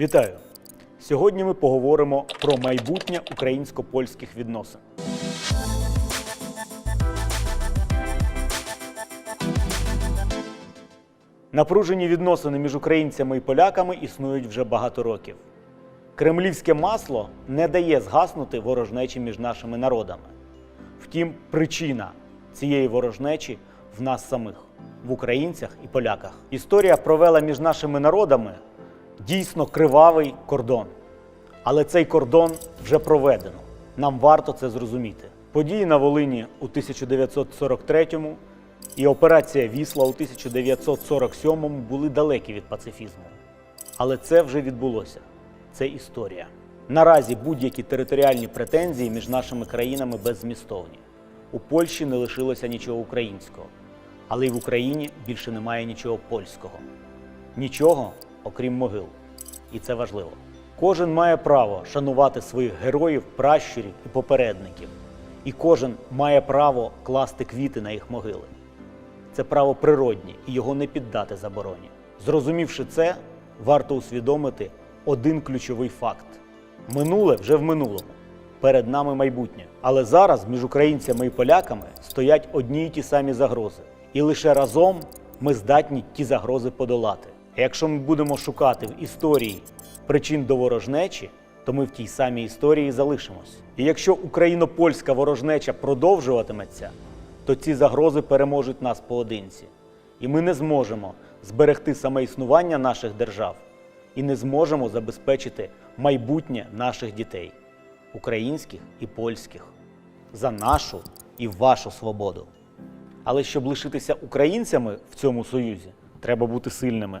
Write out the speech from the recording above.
Вітаю! Сьогодні ми поговоримо про майбутнє українсько-польських відносин. Напружені відносини між українцями і поляками існують вже багато років. Кремлівське масло не дає згаснути ворожнечі між нашими народами. Втім, причина цієї ворожнечі в нас самих, в українцях і поляках. Історія провела між нашими народами дійсно кривавий кордон. Але цей кордон вже проведено. Нам варто це зрозуміти. Події на Волині у 1943-му і операція Вісла у 1947-му були далекі від пацифізму. Але це вже відбулося. Це історія. Наразі будь-які територіальні претензії між нашими країнами беззмістовні. У Польщі не лишилося нічого українського, але й в Україні більше немає нічого польського. Нічого, окрім могил. І це важливо. Кожен має право шанувати своїх героїв, пращурів і попередників. І кожен має право класти квіти на їх могили. Це право природнє і його не піддати забороні. Зрозумівши це, варто усвідомити один ключовий факт: минуле вже в минулому. Перед нами майбутнє. Але зараз між українцями і поляками стоять одні й ті самі загрози. І лише разом ми здатні ті загрози подолати. Якщо ми будемо шукати в історії причин до ворожнечі, то ми в тій самій історії залишимось. І якщо україно-польська ворожнеча продовжуватиметься, то ці загрози переможуть нас поодинці. І ми не зможемо зберегти саме існування наших держав і не зможемо забезпечити майбутнє наших дітей, українських і польських, за нашу і вашу свободу. Але щоб лишитися українцями в цьому союзі, треба бути сильними.